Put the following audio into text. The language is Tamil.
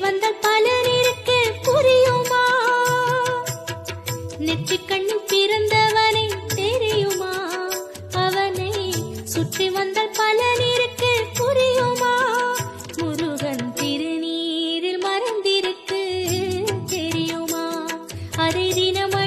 வந்தால் பலருக்கு புரியுமா? நெற்றிக்கண்ணில் பிறந்தவனை தெரியுமா? அவனை சுற்றி வந்தால் பலருக்கு புரியுமா? முருகன் திருநீரில் மறந்திருக்கு தெரியுமா? அதை தினமும்